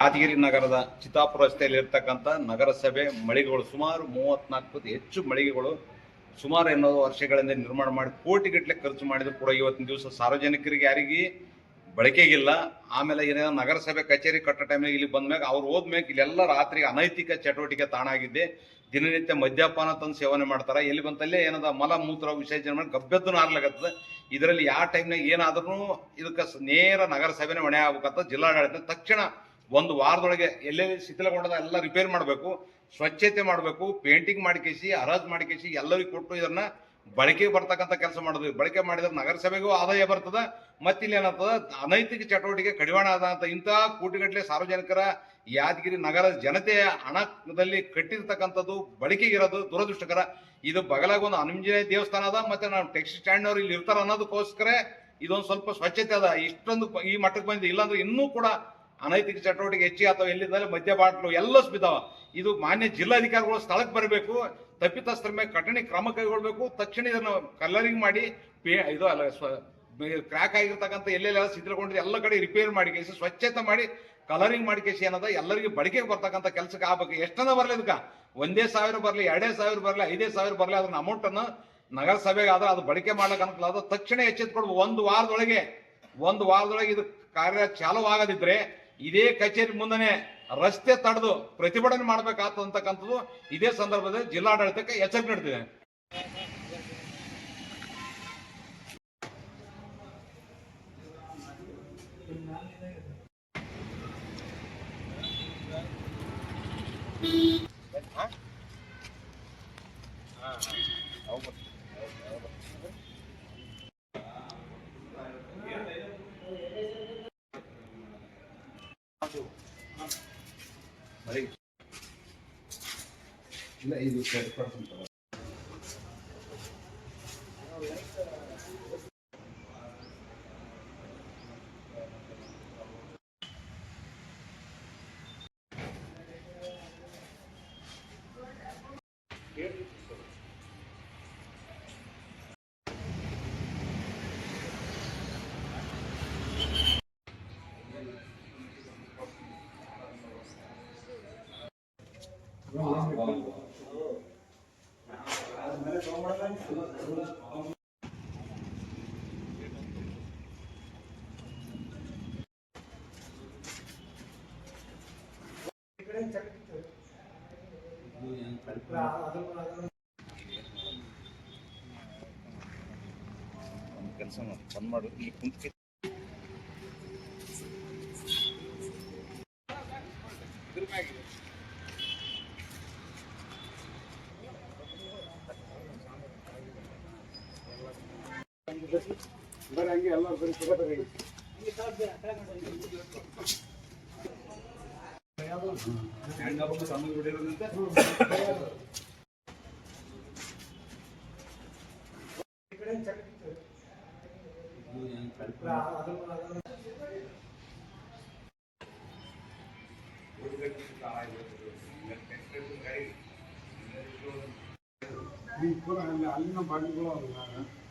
ಯಾದಗಿರಿ ನಗರದ ಚಿತ್ತಾಪುರ ರಸ್ತೆಯಲ್ಲಿ ಇರ್ತಕ್ಕಂಥ ನಗರಸಭೆ ಮಳಿಗೆಗಳು ಸುಮಾರು ಮೂವತ್ನಾಲ್ಕು ಹೆಚ್ಚು ಮಳಿಗೆಗಳು ಸುಮಾರು ಎನ್ನೋದು ವರ್ಷಗಳಿಂದ ನಿರ್ಮಾಣ ಮಾಡಿ ಕೋಟಿಗಟ್ಟಲೆ ಖರ್ಚು ಮಾಡಿದ್ರು ಕೂಡ ಇವತ್ತಿನ ದಿವಸ ಸಾರ್ವಜನಿಕರಿಗೆ ಯಾರಿಗೆ ಬಳಕೆಗಿಲ್ಲ. ಆಮೇಲೆ ಏನೇನೋ ನಗರಸಭೆ ಕಚೇರಿ ಕಟ್ಟೋ ಟೈಮ್ನಾಗ ಇಲ್ಲಿ ಬಂದ್ಮ್ಯಾಗ ಅವ್ರು ಹೋದ್ಮ್ಯಾಗ ಇಲ್ಲೆಲ್ಲ ರಾತ್ರಿ ಅನೈತಿಕ ಚಟುವಟಿಕೆ ತಾಣ ಆಗಿದೆ ದಿನನಿತ್ಯ ಮದ್ಯಪಾನ ತಂದು ಸೇವನೆ ಮಾಡ್ತಾರೆ. ಎಲ್ಲಿ ಬಂತಲ್ಲೇ ಏನದ ಮಲ ಮೂತ್ರ ವಿಸರ್ಜನೆ ಮಾಡಿ ಗಬ್ಬೆದ್ದು ನಾರ್ಲಾಗತ್ತದ ಇದರಲ್ಲಿ ಯಾವ ಟೈಮ್ನಾಗ ಏನಾದ್ರೂ ಇದಕ್ಕೆ ನೇರ ನಗರಸಭೆನೇ ಹೊಣೆ ಆಗ್ಬೇಕಂತ ಜಿಲ್ಲಾಡಳಿತ ತಕ್ಷಣ ಒಂದು ವಾರದೊಳಗೆ ಎಲ್ಲೆಲ್ಲಿ ಶಿಥಿಲಗೊಂಡದ ಎಲ್ಲ ರಿಪೇರ್ ಮಾಡಬೇಕು, ಸ್ವಚ್ಛತೆ ಮಾಡಬೇಕು ಪೇಂಟಿಂಗ್ ಮಾಡಿಕೇಸಿ ಹರಾಜ್ ಮಾಡಿಕೇಸಿ ಎಲ್ಲರಿಗೂ ಕೊಟ್ಟು ಇದನ್ನ ಬಳಕೆಗೆ ಬರ್ತಕ್ಕಂಥ ಕೆಲಸ ಮಾಡೋದು. ಬಳಕೆ ಮಾಡಿದ್ರೆ ನಗರಸಭೆಗೂ ಆದಾಯ ಬರ್ತದೆ ಮತ್ತಿಲ್ಲಿ ಏನಾಗ್ತದ ಅನೈತಿಕ ಚಟುವಟಿಕೆ ಕಡಿವಾಣ ಆದ ಅಂತ ಇಂತಹ ಕೋಟಿಗಟ್ಟಲೆ ಸಾರ್ವಜನಿಕರ ಯಾದಗಿರಿ ನಗರ ಜನತೆಯ ಹಣದಲ್ಲಿ ಕಟ್ಟಿರ್ತಕ್ಕಂಥದ್ದು, ಬಳಕೆಗಿರೋದು ದುರದೃಷ್ಟಕರ. ಇದು ಬಗಲಾಗ ಒಂದು ಅನುಂಜನೇಯ ದೇವಸ್ಥಾನ ಅದ, ಮತ್ತೆ ನಾವು ಟೆಕ್ಸಿ ಸ್ಟ್ಯಾಂಡ್ ಅವ್ರು ಇಲ್ಲಿ ಇರ್ತಾರ ಅನ್ನೋದಕ್ಕೋಸ್ಕರ ಇದೊಂದು ಸ್ವಲ್ಪ ಸ್ವಚ್ಛತೆ ಅದ. ಇಷ್ಟೊಂದು ಈ ಮಟ್ಟಕ್ಕೆ ಬಂದಿದೆ. ಇಲ್ಲಾಂದ್ರೆ ಇನ್ನೂ ಕೂಡ ಅನೈತಿಕ ಚಟುವಟಿಕೆ ಹೆಚ್ಚಿ ಅಥವಾ ಎಲ್ಲಿದ್ದಲ್ಲಿ ಮದ್ಯ ಬಾಟ್ಲು ಎಲ್ಲ ಬಿದ್ದಾವ ಇದು ಮಾನ್ಯ ಜಿಲ್ಲಾಧಿಕಾರಿಗಳು ಸ್ಥಳಕ್ಕೆ ಬರಬೇಕು, ತಪ್ಪಿತಸ್ಥರ ಮೇಲೆ ಕಠಿಣ ಕ್ರಮ ಕೈಗೊಳ್ಬೇಕು, ತಕ್ಷಣ ಇದನ್ನು ಕಲರಿಂಗ್ ಮಾಡಿ, ಪೇ ಇದು ಅಲ್ಲ ಕ್ರ್ಯಾಕ್ ಆಗಿರ್ತಕ್ಕಂಥ ಎಲ್ಲೆಲ್ಲ ಶಿಥಿಲಗೊಂಡಿದೆ ಎಲ್ಲ ಕಡೆ ರಿಪೇರ್ ಮಾಡಿ, ಕೇಸಿ ಸ್ವಚ್ಛತೆ ಮಾಡಿ ಕಲರಿಂಗ್ ಮಾಡಿ ಕೇಸಿ ಏನದ ಎಲ್ಲರಿಗೂ ಬಳಕೆಗೆ ಬರ್ತಕ್ಕಂಥ ಕೆಲಸಕ್ಕೆ ಆಗ್ಬೇಕು. ಎಷ್ಟನ್ನ ಬರಲಿ ಇದಕ್ಕೆ? ಒಂದೇ ಸಾವಿರ ಬರಲಿ, ಎರಡೇ ಸಾವಿರ ಬರಲಿ, ಐದೇ ಸಾವಿರ ಬರಲಿ ಅದನ್ನ ಅಮೌಂಟನ್ನು ನಗರಸಭೆಗೆ ಆದ್ರೆ ಅದು ಬಳಕೆ ಮಾಡ್ಲಿಕ್ಕೆ ಅನುಕೂಲ. ಅದ ತಕ್ಷಣ ಎಚ್ಚೆತ್ಕೊಡ್ಬೇಕು ಒಂದು ವಾರದೊಳಗೆ ಒಂದು ವಾರದೊಳಗೆ ಇದು ಕಾರ್ಯ ಚಾಲುವಾಗದಿದ್ರೆ ಇದೇ ಕಚೇರಿ ಮುಂದನೆ ರಸ್ತೆ ತಡೆದು ಪ್ರತಿಭಟನೆ ಮಾಡ್ಬೇಕಾಗ್ತಕ್ಕಂಥದ್ದು ಇದೇ ಸಂದರ್ಭದಲ್ಲಿ ಜಿಲ್ಲಾಡಳಿತಕ್ಕೆ ಎಚ್ಚರಿಕೆ ನೀಡ್ತಿದೆ ಇಲ್ಲ ಇದು ಕೆಲಸ ಮಾಡಿ ಬಂದ್ ಮಾಡು ಇಲ್ಲಿ ಕುಂತ್ಕೆ ಈ ಪೂರ ಅಲ್ಲಿ ಅಲ್ಲಿನ ಬಾಗಿಲುಗಳು ಅಲ್ಲ ಈ ಬಾಗಿಲುಗಳು ಬಿಟ್ಟು ಅವೆಲ್ಲ ಸ್ವಲ್ಪ ಸುರಲ್ಲ.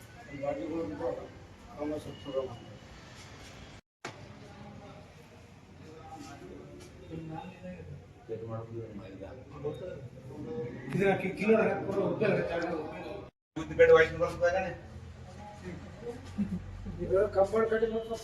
ಬುದ್ಧಿಬೇಡ ವಯಸ್ಸು ಬರ್ತದಾಗನೆ ಇದು ಕಂಪೌಂಡ್ ಕಟ್ಟಿ ಮತ್ತು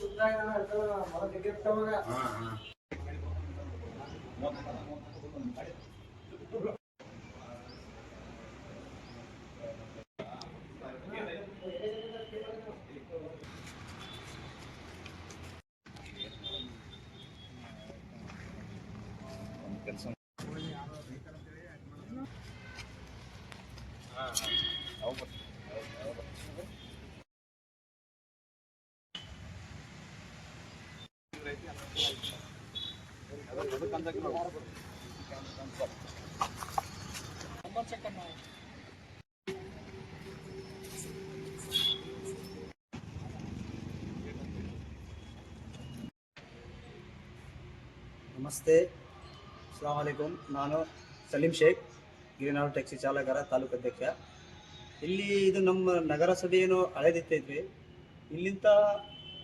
ನಮಸ್ತೆ. ಅಸ್ಲಾಂ ವಲೈಕುಮ್ ನಾನು ಸಲೀಂ ಶೇಖ್ ಗಿರಿನಾಡು ಟ್ಯಾಕ್ಸಿ ಚಾಲಕರ ತಾಲೂಕು ಅಧ್ಯಕ್ಷ. ಇಲ್ಲಿ ಇದು ನಮ್ಮ ನಗರಸಭೆ ಏನು ಇಲ್ಲಿಂದ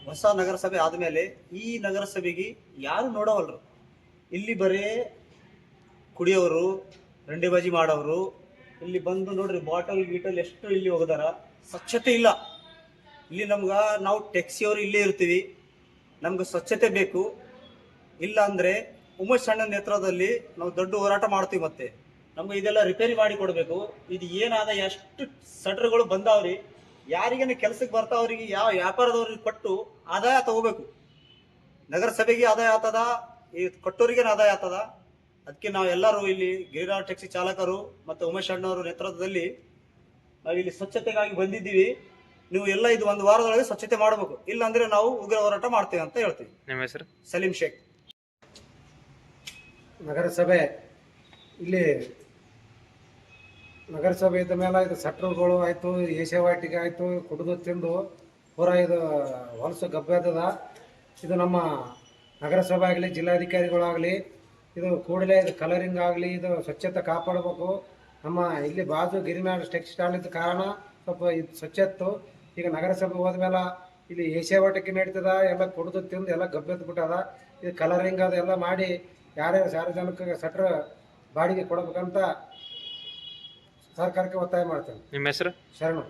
ಹೊಸ ನಗರಸಭೆ ಆದಮೇಲೆ ಈ ನಗರಸಭೆಗೆ ಯಾರು ನೋಡವಲ್ರು? ಇಲ್ಲಿ ಬರೇ ಕುಡಿಯೋರು, ರಂಡಿ ಬಾಜಿ ಮಾಡೋರು, ಇಲ್ಲಿ ಬಂದು ನೋಡ್ರಿ ಬಾಟಲ್, ಗೀಟಲ್ ಎಷ್ಟು ಇಲ್ಲಿ ಹೋಗದಾರ. ಸ್ವಚ್ಛತೆ ಇಲ್ಲ. ಇಲ್ಲಿ ನಮ್ಗೆ ನಾವು ಟ್ಯಾಕ್ಸಿಯವರು ಇಲ್ಲೇ ಇರ್ತೀವಿ. ನಮ್ಗೆ ಸ್ವಚ್ಛತೆ ಬೇಕು. ಇಲ್ಲ ಅಂದ್ರೆ ಉಮೇಶ್ ಅಣ್ಣನ ನೇತ್ರದಲ್ಲಿ ನಾವು ದೊಡ್ಡ ಹೋರಾಟ ಮಾಡ್ತೀವಿ ಮತ್ತೆ. ನಮ್ಗೆ ಇದೆಲ್ಲ ರಿಪೇರಿ ಮಾಡಿ ಕೊಡಬೇಕು. ಇದು ಏನಾದ ಎಷ್ಟು ಸಟ್ರ್ಗಳು ಬಂದಾವ್ರಿ, ಯಾರಿಗೇನು ಕೆಲ್ಸಕ್ಕೆ ಬರ್ತಾವ್ರಿಗೆ ಯಾವ ವ್ಯಾಪಾರದವ್ರಿಗೆ ಕೊಟ್ಟು ಆದಾಯ ತಗೋಬೇಕು. ನಗರಸಭೆಗೆ ಆದಾಯ ಆಗ್ತದ ಈ ಕೊಟ್ಟೂರಿಗೆ ಆದಾಯ ಆಗ್ತದ? ಅದಕ್ಕೆ ನಾವು ಎಲ್ಲರೂ ಇಲ್ಲಿ ಗಿರಿರಾಜ್ ಟ್ಯಾಕ್ಸಿ ಚಾಲಕರು ಮತ್ತು ಉಮೇಶ್ ಅಣ್ಣವರ ನೇತೃತ್ವದಲ್ಲಿ ನಾವು ಇಲ್ಲಿ ಸ್ವಚ್ಛತೆಗಾಗಿ ಬಂದಿದ್ದೀವಿ. ನೀವು ಎಲ್ಲ ಇದು ಒಂದು ವಾರದೊಳಗೆ ಸ್ವಚ್ಛತೆ ಮಾಡಬೇಕು. ಇಲ್ಲಾಂದ್ರೆ ನಾವು ಉಗ್ರ ಹೋರಾಟ ಮಾಡ್ತೇವೆ ಅಂತ ಹೇಳ್ತೀವಿ. ನಿಮ್ಮ ಹೆಸರು? ಸಲೀಂ ಶೇಖ್. ನಗರಸಭೆ ಇಲ್ಲಿ ನಗರಸಭೆ ಇದ್ದ ಮೇಲೆ ಇದು ಸಟ್ರುಗಳು ಆಯಿತು ಏಷ್ಯಾವಾಟಿಗೆ ಆಯಿತು ಕುಡಿದು ತಿಂದು ಪೂರ ಇದು ಹೊಲಸು ಗಬ್ಬೆದದ ಇದು ನಮ್ಮ ನಗರಸಭೆ ಆಗಲಿ ಜಿಲ್ಲಾಧಿಕಾರಿಗಳಾಗಲಿ ಇದು ಕೂಡಲೇ ಇದು ಕಲರಿಂಗ್ ಆಗಲಿ ಇದು ಸ್ವಚ್ಛತೆ ಕಾಪಾಡಬೇಕು. ನಮ್ಮ ಇಲ್ಲಿ ಬಾಜು ಗಿರಿನಾಡು ಟೆಕ್ಸ್ಟೈಲ್ ಇದ್ದ ಕಾರಣ ಸ್ವಲ್ಪ ಇದು ಸ್ವಚ್ಛತ್ತು. ಈಗ ನಗರಸಭೆ ಹೋದ್ಮೇಲೆ ಇಲ್ಲಿ ಏಷ್ಯಾವಾಟಿಕೆ ನಡೀತದ ಎಲ್ಲ ಕುಡಿದು ತಿಂದು ಎಲ್ಲ ಗಬ್ಬೆದ್ದು ಬಿಟ್ಟದ. ಇದು ಕಲರಿಂಗ್ ಅದೆಲ್ಲ ಮಾಡಿ ಯಾರ್ಯಾರು ಸಾರ್ವಜನಿಕ ಸಟ್ರ ಬಾಡಿಗೆ ಕೊಡಬೇಕಂತ ಸರ್ಕಾರಕ್ಕೆ ಒತ್ತಾಯ ಮಾಡ್ತೇನೆ. ನಿಮ್ಮ ಹೆಸರು? ಶರಣು.